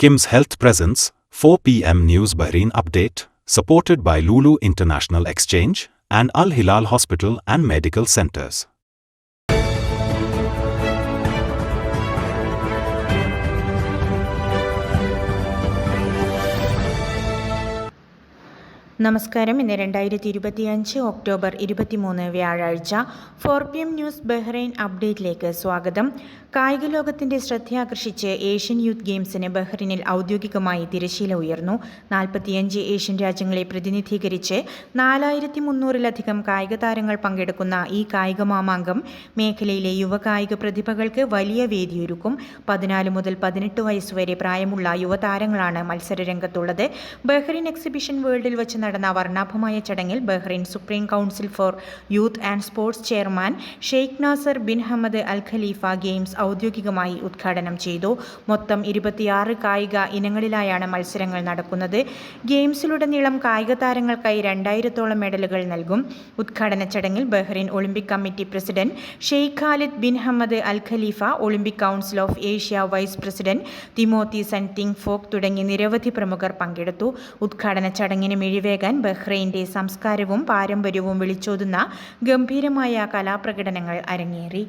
Kim's Health Presence, 4 p.m. News Bahrain Update, supported by Lulu International Exchange and Al Hilal Hospital and Medical Centers. നമസ്കാരം ഇന്ന് രണ്ടായിരത്തി ഇരുപത്തിയഞ്ച് October ഇരുപത്തിമൂന്ന് വ്യാഴാഴ്ച four P M news Bahrain അപ്ഡേറ്റിലേക്ക് സ്വാഗതം കായിക ലോകത്തിന്റെ ശ്രദ്ധയാകർഷിച്ച് ഏഷ്യൻ യൂത്ത് ഗെയിംസിന് ബഹ്റിനിൽ ഔദ്യോഗികമായി തിരശീല ഉയർന്നു. നാൽപ്പത്തിയഞ്ച് ഏഷ്യൻ രാജ്യങ്ങളെ പ്രതിനിധീകരിച്ച് നാലായിരത്തി മുന്നൂറിലധികം കായിക താരങ്ങൾ പങ്കെടുക്കുന്ന ഈ കായിക മാമാങ്കം മേഖലയിലെ യുവകായിക പ്രതിഭകൾക്ക് വലിയ വേദിയൊരുക്കും. പതിനാല് മുതൽ പതിനെട്ട് വയസ്സുവരെ പ്രായമുള്ള യുവതാരങ്ങളാണ് മത്സരരംഗത്തുള്ളത്. ബഹ്റിൻ എക്സിബിഷൻ വേൾഡിൽ വെച്ച് നടന്ന വർണാഭമായ ചടങ്ങിൽ Bahrain supreme council for youth and sports chairman Sheikh Nasser bin Hamad Al Khalifa games ഔദ്യോഗികമായി ഉദ്ഘാടനം ചെയ്തു. മൊത്തം ഇരുപത്തിയാറ് കായിക ഇനങ്ങളിലായാണ് മത്സരങ്ങൾ നടക്കുന്നത്. ഗെയിംസിലുടനീളം കായിക താരങ്ങൾക്കായി രണ്ടായിരത്തോളം മെഡലുകൾ നൽകും. ഉദ്ഘാടന ചടങ്ങിൽ Bahrain Olympic committee president Sheikh Khalid bin Hamad Al Khalifa Olympic council of Asia vice president Timothy സൻതിങ് Fok തുടങ്ങി നിരവധി പ്രമുഖർ പങ്കെടുത്തു. ഉദ്ഘാടന ചടങ്ങിന് മിഴിവേകാൻ ബഹ്റൈന്റെ സംസ്കാരവും പാരമ്പര്യവും വിളിച്ചോതുന്ന ഗംഭീരമായ കലാപ്രകടനങ്ങൾ അരങ്ങേറി.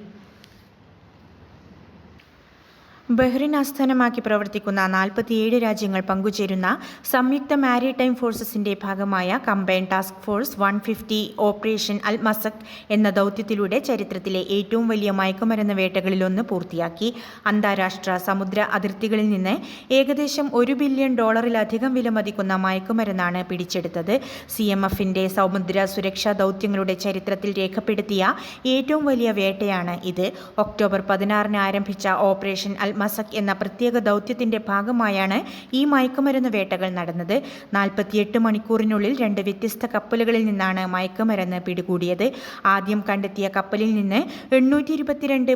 ബഹ്റിൻ ആസ്ഥാനമാക്കി പ്രവർത്തിക്കുന്ന നാൽപ്പത്തിയേഴ് രാജ്യങ്ങൾ പങ്കുചേരുന്ന സംയുക്ത മാരിടൈം ഫോഴ്സസിന്റെ ഭാഗമായ combine task force one fifty operation Al Masak എന്ന ദൗത്യത്തിലൂടെ ചരിത്രത്തിലെ ഏറ്റവും വലിയ മയക്കുമരുന്ന് വേട്ടകളിലൊന്ന് പൂർത്തിയാക്കി. അന്താരാഷ്ട്ര സമുദ്ര അതിർത്തികളിൽ നിന്ന് ഏകദേശം ഒരു ബില്യൺ ഡോളറിലധികം വിലമതിക്കുന്ന മയക്കുമരുന്നാണ് പിടിച്ചെടുത്തത്. സി എം എഫിന്റെ സമുദ്ര സുരക്ഷാ ദൗത്യങ്ങളുടെ ചരിത്രത്തിൽ രേഖപ്പെടുത്തിയ ഏറ്റവും വലിയ വേട്ടയാണ് ഇത്. ഒക്ടോബർ പതിനാറിന് ആരംഭിച്ച ഓപ്പറേഷൻ അൽ മസക് എന്ന പ്രത്യേക ദൗത്യത്തിന്റെ ഭാഗമായാണ് ഈ മയക്കുമരുന്ന് വേട്ടകൾ നടന്നത്. നാൽപ്പത്തിയെട്ട് മണിക്കൂറിനുള്ളിൽ രണ്ട് വ്യത്യസ്ത കപ്പലുകളിൽ നിന്നാണ് മയക്കുമരുന്ന് പിടികൂടിയത്. ആദ്യം കണ്ടെത്തിയ കപ്പലിൽ നിന്ന് എണ്ണൂറ്റി ഇരുപത്തിരണ്ട്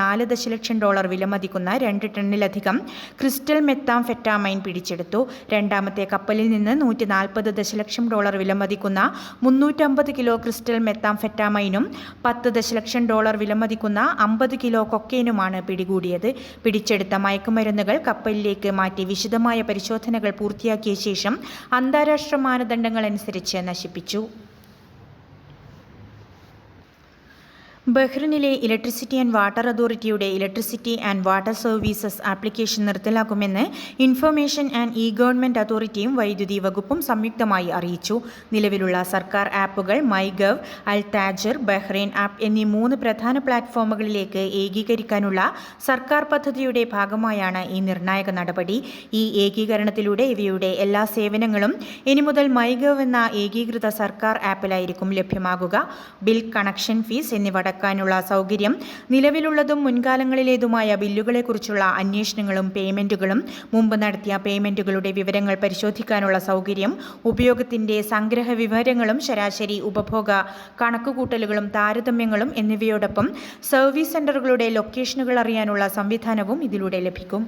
നാല് ദശലക്ഷം ഡോളർ വിലമതിക്കുന്ന രണ്ട് ടണ്ണിലധികം ക്രിസ്റ്റൽ മെത്താം ഫെറ്റാമൈൻ പിടിച്ചെടുത്തു. രണ്ടാമത്തെ കപ്പലിൽ നിന്ന് നൂറ്റി നാൽപ്പത് ദശലക്ഷം ഡോളർ വിലമതിക്കുന്ന മുന്നൂറ്റമ്പത് കിലോ ക്രിസ്റ്റൽ മെത്താം ഫെറ്റാമൈനും പത്ത് ദശലക്ഷം ഡോളർ വിലമതിക്കുന്ന അമ്പത് കിലോ കൊക്കൈനുമാണ് പിടികൂടിയത്. പിടിച്ചെടുത്ത മയക്കുമരുന്നുകൾ കപ്പലിലേക്ക് മാറ്റി വിശദമായ പരിശോധനകൾ പൂർത്തിയാക്കിയ ശേഷം അന്താരാഷ്ട്ര മാനദണ്ഡങ്ങൾ അനുസരിച്ച് നശിപ്പിച്ചു. ബഹ്റിനിലെ ഇലക്ട്രിസിറ്റി ആൻഡ് വാട്ടർ അതോറിറ്റിയുടെ electricity and water services application നിർത്തലാക്കുമെന്ന് information and e government അതോറിറ്റിയും വൈദ്യുതി വകുപ്പും സംയുക്തമായി അറിയിച്ചു. നിലവിലുള്ള സർക്കാർ ആപ്പുകൾ my gov Al Tajer Bahrain app എന്നീ മൂന്ന് പ്രധാന പ്ലാറ്റ്ഫോമുകളിലേക്ക് ഏകീകരിക്കാനുള്ള സർക്കാർ പദ്ധതിയുടെ ഭാഗമായാണ് ഈ നിർണായക നടപടി. ഈ ഏകീകരണത്തിലൂടെ ഇവയുടെ എല്ലാ സേവനങ്ങളും ഇനി മുതൽ മൈ ഗവ് എന്ന ഏകീകൃത സർക്കാർ ആപ്പിലായിരിക്കും ലഭ്യമാകുക. ബിൽ കണക്ഷൻ ഫീസ് എന്നിവ അടക്കാനുള്ള സൗകര്യം നിലവിലുള്ളതും മുൻകാലങ്ങളിലേതുമായ ബില്ലുകളെക്കുറിച്ചുള്ള അന്വേഷണങ്ങളും പേയ്മെന്റുകളും മുമ്പ് നടത്തിയ പേയ്മെന്റുകളുടെ വിവരങ്ങൾ പരിശോധിക്കാനുള്ള സൗകര്യം ഉപയോഗത്തിന്റെ സംഗ്രഹ വിവരങ്ങളും ശരാശരി ഉപഭോഗ കണക്കുകൂട്ടലുകളും താരതമ്യങ്ങളും എന്നിവയോടൊപ്പം സർവീസ് സെന്ററുകളുടെ ലൊക്കേഷനുകൾ അറിയാനുള്ള സംവിധാനവും ഇതിലൂടെ ലഭിക്കും.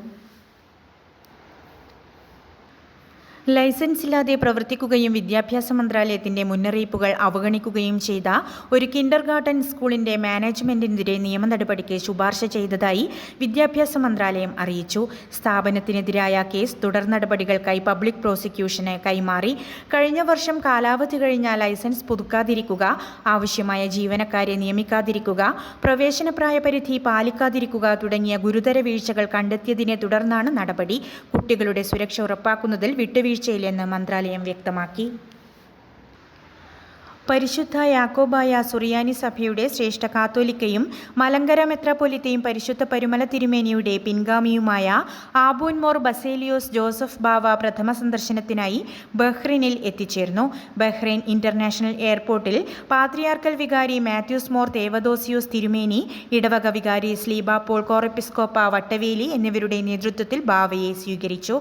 ലൈസൻസ് ഇല്ലാതെ പ്രവർത്തിക്കുകയും വിദ്യാഭ്യാസ മന്ത്രാലയത്തിന്റെ മുന്നറിയിപ്പുകൾ അവഗണിക്കുകയും ചെയ്ത ഒരു കിൻഡർ ഗാർഡൻ സ്കൂളിന്റെ മാനേജ്മെന്റിനെതിരെ നിയമ നടപടിക്ക് ശുപാർശ ചെയ്തതായി വിദ്യാഭ്യാസ മന്ത്രാലയം അറിയിച്ചു. സ്ഥാപനത്തിനെതിരായ കേസ് തുടർ നടപടികൾക്കായി പബ്ലിക് പ്രോസിക്യൂഷന് കൈമാറി. കഴിഞ്ഞ വർഷം കാലാവധി കഴിഞ്ഞ ലൈസൻസ് പുതുക്കാതിരിക്കുക ആവശ്യമായ ജീവനക്കാരെ നിയമിക്കാതിരിക്കുക പ്രവേശന പ്രായപരിധി പാലിക്കാതിരിക്കുക തുടങ്ങിയ ഗുരുതര വീഴ്ചകൾ കണ്ടെത്തിയതിനെ തുടർന്നാണ് നടപടി. കുട്ടികളുടെ സുരക്ഷ ഉറപ്പാക്കുന്നതിൽ വിട്ടുവീഴ്ച വീഴ്ചയില്ലെന്ന് മന്ത്രാലയം വ്യക്തമാക്കി പരിശുദ്ധ യാക്കോബായ സുറിയാനി സഭയുടെ ശ്രേഷ്ഠ കാത്തോലിക്കയും മലങ്കര മെത്രാപൊലിത്തയും പരിശുദ്ധ പരുമല തിരുമേനിയുടെ പിൻഗാമിയുമായ ആബൂൻമോർ ബസേലിയോസ് ജോസഫ് ബാവ പ്രഥമ സന്ദർശനത്തിനായി ബഹ്റിനിൽ എത്തിച്ചേർന്നു. ബഹ്റൈൻ ഇന്റർനാഷണൽ എയർപോർട്ടിൽ പാത്രിയാർക്കൽ വികാരി മാത്യൂസ് മോർ തേവദോസിയോസ് തിരുമേനി ഇടവക വികാരി സ്ലീബ പോൾ കോറപ്പിസ്കോപ്പ വട്ടവേലി എന്നിവരുടെ നേതൃത്വത്തിൽ ബാവയെ സ്വീകരിച്ചു.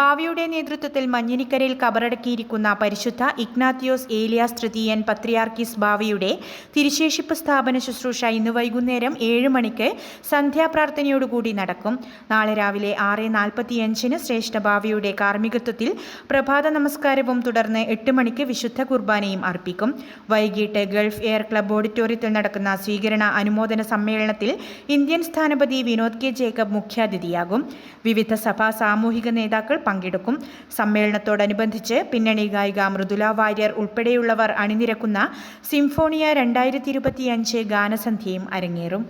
ബാവയുടെ നേതൃത്വത്തിൽ മഞ്ഞിനിക്കരയിൽ കബറടക്കിയിരിക്കുന്ന പരിശുദ്ധ ഇഗ്നാത്തിയോസ് ഏലിയാസ് തൃതീയൻ പത്രിയാർക്കീസ് ബാവയുടെ തിരുശേഷിപ്പ് സ്ഥാപന ശുശ്രൂഷ ഇന്ന് വൈകുന്നേരം ഏഴ് മണിക്ക് സന്ധ്യാപ്രാർത്ഥനയോടുകൂടി നടക്കും. നാളെ രാവിലെ ആറ് നാൽപ്പത്തിയഞ്ചിന് ശ്രേഷ്ഠ ബാവയുടെ കാർമ്മികത്വത്തിൽ പ്രഭാത നമസ്കാരവും തുടർന്ന് എട്ട് മണിക്ക് വിശുദ്ധ കുർബാനയും അർപ്പിക്കും. വൈകിട്ട് ഗൾഫ് എയർ ക്ലബ് ഓഡിറ്റോറിയത്തിൽ നടക്കുന്ന സ്വീകരണ അനുമോദന സമ്മേളനത്തിൽ ഇന്ത്യൻ സ്ഥാനപതി വിനോദ് കെ ജേക്കബ് മുഖ്യാതിഥിയാകും. വിവിധ സഭാ സാമൂഹിക നേതാക്കൾ പങ്കെടുക്കും. സമ്മേളനത്തോടനുബന്ധിച്ച് പിന്നണി ഗായിക മൃദുല വാര്യർ ഉൾപ്പെടെയുള്ളവർ അണിനിരക്കുന്ന സിംഫോണിയ രണ്ടായിരത്തി ഇരുപത്തിയഞ്ച് ഗാനസന്ധ്യയും അരങ്ങേറും.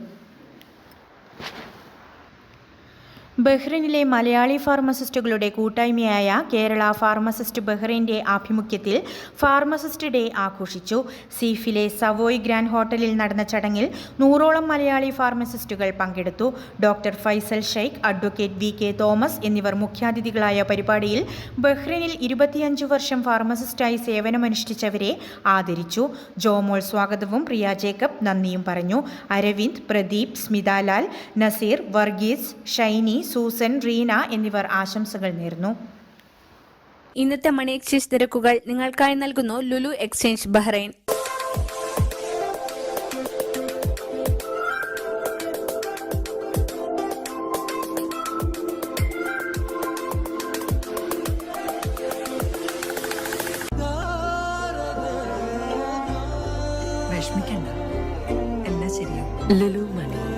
ബഹ്റിനിലെ മലയാളി ഫാർമസിസ്റ്റുകളുടെ കൂട്ടായ്മയായ കേരള ഫാർമസിസ്റ്റ് ബഹ്റൈന്റെ ആഭിമുഖ്യത്തിൽ ഫാർമസിസ്റ്റ് ഡേ ആഘോഷിച്ചു. സീഫിലെ സവോയ് ഗ്രാൻഡ് ഹോട്ടലിൽ നടന്ന ചടങ്ങിൽ നൂറോളം മലയാളി ഫാർമസിസ്റ്റുകൾ പങ്കെടുത്തു. Doctor Faisal Sheikh advocate V K Thomas എന്നിവർ മുഖ്യാതിഥികളായ പരിപാടിയിൽ ബഹ്റിനിൽ ഇരുപത്തിയഞ്ചു വർഷം ഫാർമസിസ്റ്റായി സേവനമനുഷ്ഠിച്ചവരെ ആദരിച്ചു. ജോമോൾ സ്വാഗതവും പ്രിയ ജേക്കബ് നന്ദിയും പറഞ്ഞു. അരവിന്ദ് പ്രദീപ് സ്മിതാലാൽ നസീർ വർഗീസ് ഷൈനി സൂസൻ റീന എന്നിവർ ആശംസകൾ നേർന്നു ഇന്നത്തെ മണി എക്സ്ചേഞ്ച് നിരക്കുകൾ നിങ്ങൾക്കായി നൽകുന്നു ലുലു എക്സ്ചേഞ്ച് ബഹ്റൈൻ. വിഷമിക്കണ്ട. എല്ലാം ശരിയാവും. Lulu money.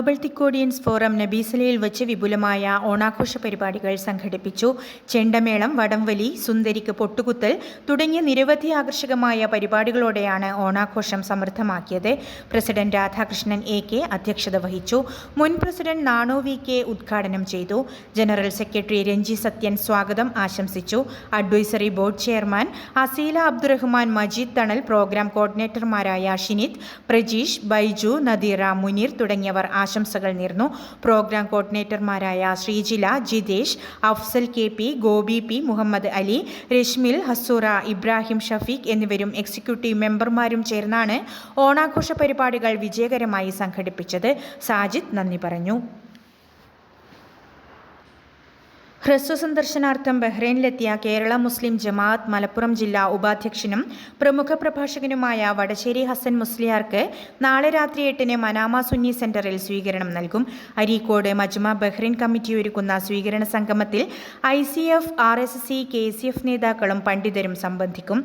Global Thikkodians forum നബീസലയിൽ വെച്ച് വിപുലമായ ഓണാഘോഷ പരിപാടികൾ സംഘടിപ്പിച്ചു. ചെണ്ടമേളം വടംവലി സുന്ദരിക്ക് പൊട്ടുകുത്തൽ തുടങ്ങിയ നിരവധി ആകർഷകമായ പരിപാടികളോടെയാണ് ഓണാഘോഷം സമൃദ്ധമാക്കിയത്. പ്രസിഡന്റ് രാധാകൃഷ്ണൻ എ കെ അധ്യക്ഷത വഹിച്ചു. മുൻ പ്രസിഡന്റ് നാണോ വി കെ ഉദ്ഘാടനം ചെയ്തു. ജനറൽ സെക്രട്ടറി രഞ്ജി സത്യൻ സ്വാഗതം ആശംസിച്ചു. Advisory board chairman Aseela Abdurahman Majeed Thanal programme കോർഡിനേറ്റർമാരായ Shinith Prajeesh Baiju Nadeera Muneer തുടങ്ങിയവർ ആശംസകൾ നേർന്നു. Programme കോർഡിനേറ്റർമാരായ Sreejila Jithesh Afsal K P Gopi P Muhammad Ali Rashmil Hasoora Ibrahim Shafeeq എന്നിവരും എക്സിക്യൂട്ടീവ് മെമ്പർമാരും ചേർന്നാണ് ഓണാഘോഷ പരിപാടികൾ വിജയകരമായി സംഘടിപ്പിച്ചത്. സാജിദ് നന്ദി പറഞ്ഞു. ഹ്രസ്വ സന്ദർശനാർത്ഥം ബഹ്റൈനിലെത്തിയ കേരള മുസ്ലിം ജമാഅത്ത് മലപ്പുറം ജില്ലാ ഉപാധ്യക്ഷനും പ്രമുഖ പ്രഭാഷകനുമായ വടശ്ശേരി ഹസൻ മുസ്ലിയാർക്ക് നാളെ രാത്രി എട്ടിന് മനാമ സുന്നി സെന്ററിൽ സ്വീകരണം നൽകും. അരീക്കോട് മജ്മ ബഹ്റൈൻ കമ്മിറ്റി ഒരുക്കുന്ന സ്വീകരണ സംഗമത്തിൽ I C F R S C K C F നേതാക്കളും പണ്ഡിതരും സംബന്ധിക്കും.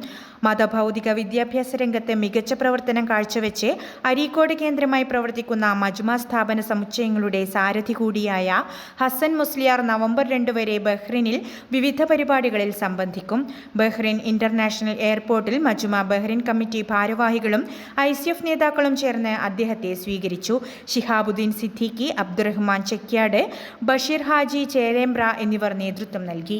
മതഭൗതിക വിദ്യാഭ്യാസ രംഗത്ത് മികച്ച പ്രവർത്തനം കാഴ്ചവെച്ച് അരീക്കോട് കേന്ദ്രമായി പ്രവർത്തിക്കുന്ന മജ്മ സ്ഥാപന സമുച്ചയങ്ങളുടെ സാരഥി കൂടിയായ ഹസൻ മുസ്ലിയാർ നവംബർ രണ്ട് ബഹ്റിനിൽ വിവിധ പരിപാടികളിൽ സംബന്ധിക്കും. ബഹ്റിൻ ഇന്റർനാഷണൽ എയർപോർട്ടിൽ മജുമ ബഹ്റിൻ കമ്മിറ്റി ഭാരവാഹികളും ഐ സി എഫ് നേതാക്കളും ചേർന്ന് അദ്ദേഹത്തെ സ്വീകരിച്ചു. ഷിഹാബുദ്ദീൻ സിദ്ദീഖി അബ്ദുറഹ്മാൻ ചെക്യാട് ബഷീർ ഹാജി ചേരേംബ്ര എന്നിവർ നേതൃത്വം നൽകി.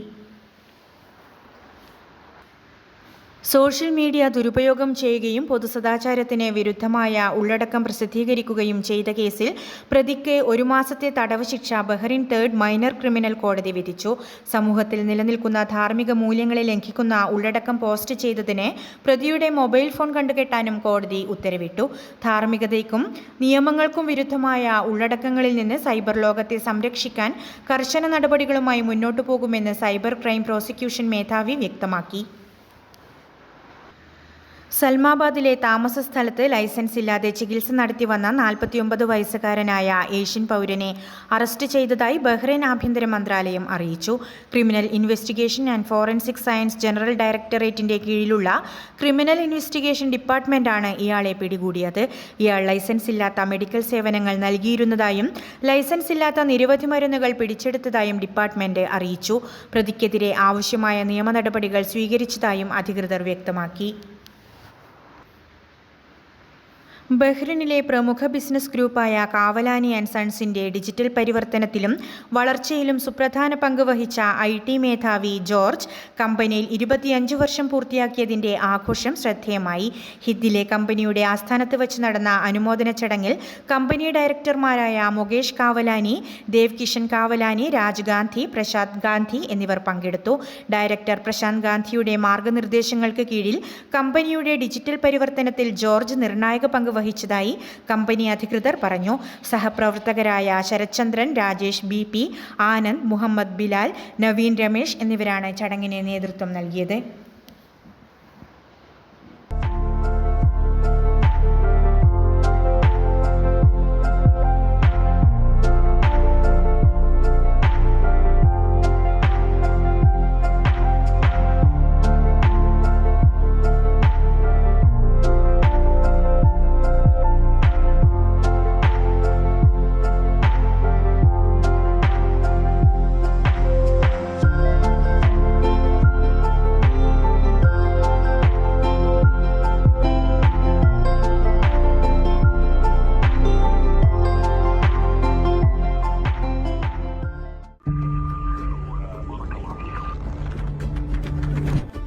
സോഷ്യൽ മീഡിയ ദുരുപയോഗം ചെയ്യുകയും പൊതുസദാചാരത്തിന് വിരുദ്ധമായ ഉള്ളടക്കം പ്രസിദ്ധീകരിക്കുകയും ചെയ്ത കേസിൽ പ്രതിക്ക് ഒരു മാസത്തെ തടവ് ശിക്ഷ ബഹ്റിൻ തേർഡ് മൈനർ ക്രിമിനൽ കോടതി വിധിച്ചു. സമൂഹത്തിൽ നിലനിൽക്കുന്ന ധാർമ്മിക മൂല്യങ്ങളെ ലംഘിക്കുന്ന ഉള്ളടക്കം പോസ്റ്റ് ചെയ്തതിന് പ്രതിയുടെ മൊബൈൽ ഫോൺ കണ്ടുകെട്ടാനും കോടതി ഉത്തരവിട്ടു. ധാർമ്മികതയ്ക്കും നിയമങ്ങൾക്കും വിരുദ്ധമായ ഉള്ളടക്കങ്ങളിൽ നിന്ന് സൈബർ ലോകത്തെ സംരക്ഷിക്കാൻ കർശന നടപടികളുമായി മുന്നോട്ടു പോകുമെന്ന് സൈബർ ക്രൈം പ്രോസിക്യൂഷൻ മേധാവി വ്യക്തമാക്കി. സൽമാബാദിലെ താമസ സ്ഥലത്ത് ലൈസൻസ് ഇല്ലാതെ ചികിത്സ നടത്തി വന്ന നാൽപ്പത്തിയൊമ്പത് വയസ്സുകാരനായ ഏഷ്യൻ പൗരനെ അറസ്റ്റ് ചെയ്തതായി ബഹ്റൈൻ ആഭ്യന്തര മന്ത്രാലയം അറിയിച്ചു. Criminal investigation and forensic science general ഡയറക്ടറേറ്റിന്റെ കീഴിലുള്ള ക്രിമിനൽ ഇൻവെസ്റ്റിഗേഷൻ ഡിപ്പാർട്ട്മെന്റാണ് ഇയാളെ പിടികൂടിയത്. ഇയാൾ ലൈസൻസ് ഇല്ലാത്ത മെഡിക്കൽ സേവനങ്ങൾ നൽകിയിരുന്നതായും ലൈസൻസ് ഇല്ലാത്ത നിരവധി മരുന്നുകൾ പിടിച്ചെടുത്തതായും ഡിപ്പാർട്ട്മെന്റ് അറിയിച്ചു. പ്രതിക്കെതിരെ ആവശ്യമായ നിയമ സ്വീകരിച്ചതായും അധികൃതർ വ്യക്തമാക്കി. ബഹ്റിനിലെ പ്രമുഖ ബിസിനസ് ഗ്രൂപ്പായ കാവലാനി ആൻഡ് സൺസിന്റെ ഡിജിറ്റൽ പരിവർത്തനത്തിലും വളർച്ചയിലും സുപ്രധാന പങ്ക് വഹിച്ച ഐ ടി മേധാവി ജോർജ് കമ്പനിയിൽ ഇരുപത്തിയഞ്ച് വർഷം പൂർത്തിയാക്കിയതിന്റെ ആഘോഷം ശ്രദ്ധേയമായി. ഹിദ്ദിലെ കമ്പനിയുടെ ആസ്ഥാനത്ത് വച്ച് നടന്ന അനുമോദന ചടങ്ങിൽ കമ്പനി ഡയറക്ടർമാരായ മുകേഷ് കാവലാനി ദേവ് കിഷൻ കാവലാനി രാജ് ഗാന്ധി പ്രശാന്ത് ഗാന്ധി എന്നിവർ പങ്കെടുത്തു. ഡയറക്ടർ പ്രശാന്ത് ഗാന്ധിയുടെ മാർഗനിർദ്ദേശങ്ങൾക്ക് കീഴിൽ കമ്പനിയുടെ ഡിജിറ്റൽ പരിവർത്തനത്തിൽ ജോർജ് നിർണായക പങ്ക് വഹിച്ചതായി കമ്പനി അധികൃതർ പറഞ്ഞു. സഹപ്രവർത്തകരായ ശരത്ചന്ദ്രൻ രാജേഷ് ബി പി ആനന്ദ് മുഹമ്മദ് ബിലാൽ നവീൻ രമേശ് എന്നിവരാണ് ചടങ്ങിന് നേതൃത്വം നൽകിയത്.